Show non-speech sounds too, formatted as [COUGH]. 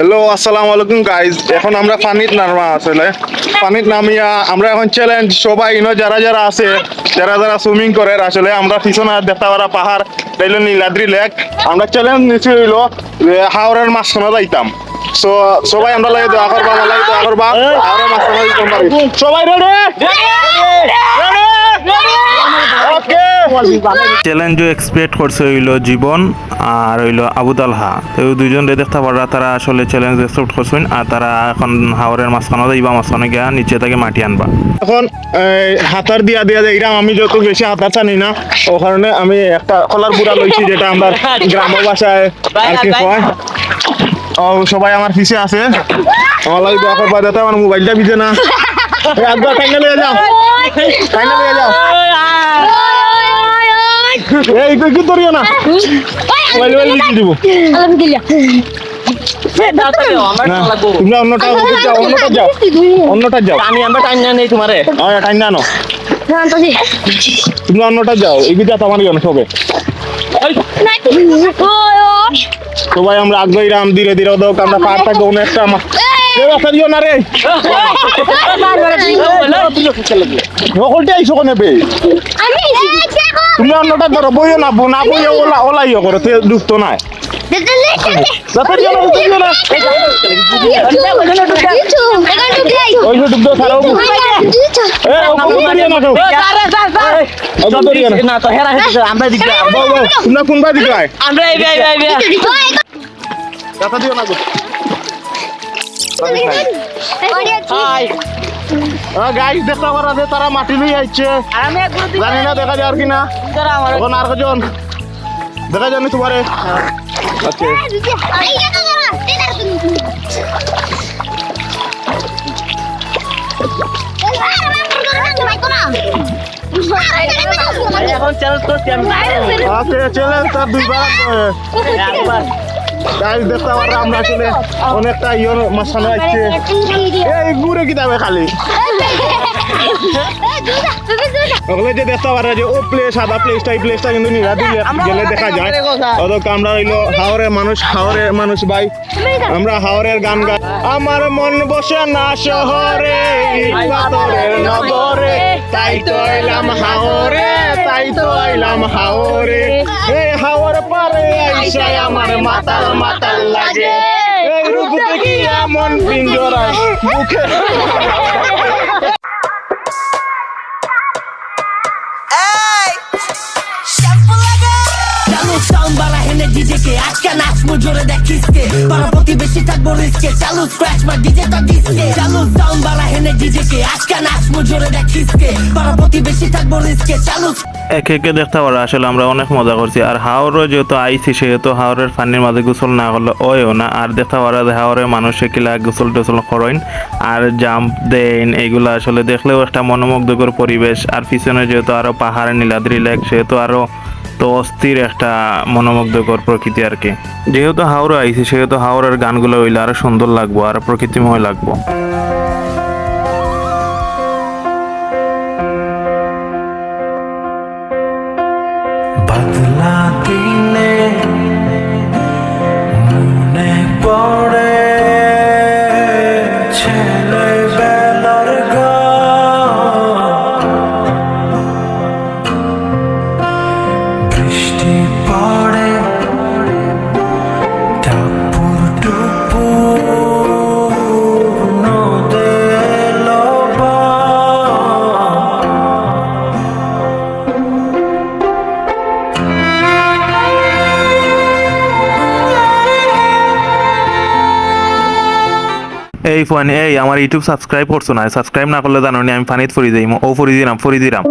Hello আসসালামু আলাইকুম guys এখন আমরা পানিত নামা আসলে। পানিত নামিয়া আমরা এখন চ্যালেঞ্জ সবাই ইনো যারা যারা আছে যারা যারা সুইমিং করে আসলে আমরা পিছনে দেখতে পারা পাহাড় তাইলে নীলাদ্রি লেক আমরা চ্যালেঞ্জ নিচ্ছি হইল হাওড়ের মাঝখানে যাইতাম। সো সবাই আমরা লাগে দোয়া করবা আমার লাগে দোয়া করবা হাওড়ের মাঝখানে যাইতাম সবাই রেডি ওকে চ্যালেঞ্জও এক্সপেক্ট করছে হইল জীবন আর হইল আবু তালহা। তো এই দুইজন রে দেখতে পারা তারা আসলে চ্যালেঞ্জ এক্সপেক্ট করছেন আর তারা এখন হাওরের মাঝখানে যাইবা মাঝখানে গিয়া নিচে থেকে মাটি আনবা। এখন হাতার দিয়া দিয়া যায় এরাম আমি যত বেশি হাতার জানি না ও কারণে আমি একটা কলার বুড়া লইছি যেটা আমরা গ্রাম ভাষায় আর কি কয়। ও সবাই আমার পিছে আছে। আমার লাগে দোয়া করবা আমার মোবাইলটা ভিজে না। এই, একবার টাইনা লিয়ে যাও। টাইনা লিয়ে যাও। এই তুই কি করিও না মোবাইল মোবাইল লিখে দিব না তোমরা অন্যটা যাও অন্যটা যাও অন্যটা যাও আমি আমরা টাইম না নেই তোমারে টাইনা আনো তোমরা অন্যটা যাও এগুলো তো আমার জন্য সবে সবাই আমরা আগ্রহী রাম ধীরে ধীরে ওদক আমরা পাহাড়টা কোন একটা মা- কেউ তুমি অন্যটা ধরো বইও না না বইও ওলা ওলাইও করো তে নাই। না আমরা হাই গাইস দেখতে পারা যে তারা মাটি লই আইছে আমি জানি না দেখা যাওয়ার কিনা এখন আর কজন দেখা যায়নি তোমারে আচ্ছা এখন চ্যালেঞ্জ করছি আমি আচ্ছা চ্যালেঞ্জ তার দুইবার একবার গাইস দেখতে পারা আমরা আসলে অনেকটা ইয়র মাঝখানে আসছে এই ঘুরে কি যাবে খালি? [LAUGHS] ওগুলো যে দেখতে পারা যে ও প্লেস সাদা প্লেসটা এই প্লেসটা কিন্তু নিরা দিলে গেলে দেখা যায়। অত আমরা হইল হাওড়ের মানুষ হাওড়ের মানুষ ভাই। আমরা হাওড়ের গান গাই আমার মন বসে না শহরে নগরে। তাই তো এলাম হাওড়ে তাই তো এলাম হাওড়ে আইসায় আমার মাতাল মাতাল লাগে। এই রূপ দেখি এমন পিঞ্জরায় মুখে? চালু সাউন্ড বাড়া হেনে ডিজে কে আজকে নাচবো জোরে দেখ কিসকে পাড়া প্রতিবেশী থাকব রিস্কে চালু স্ক্র্যাচ মার ডিজে তা ডিসকে চালু সাউন্ড বাড়া হেনে ডিজে কে আজকে নাচবো জোরে দেখ কিসকে পাড়া প্রতিবেশী থাকব রিস্কে চালু একে একে দেখতে পারা, আসলে আমরা অনেক মজা করছি। আর হাওড়ও যেহেতু আইছি, সেহেতু হাওড়ের পানির মাঝে গোসল না করলে ওয়ও না। আর দেখতে পারা, যে হাওড়ের মানুষ কিলা গোসল টোসল করেন। আর জাম্প দেন এইগুলা আসলে দেখলেও একটা মনোমুগ্ধকর পরিবেশ। আর পিছনে যেহেতু আরও পাহাড়, নীলাদ্রি লেক সেহেতু আরও তো অস্থির একটা মনোমুগ্ধকর প্রকৃতি আর কি। যেহেতু হাওড়া আইছি, সেহেতু হাওড়ের গানগুলো হইলে আরও সুন্দর লাগবো, আর প্রকৃতিময় লাগবো। এই ফোন এই, আমার ইউটিউব সাবস্ক্রাইব করছ না, সাবস্ক্রাইব না করলে জানো আমি ফানিত ফরি যাইম। ও ফরি দিলাম ফরি দিলাম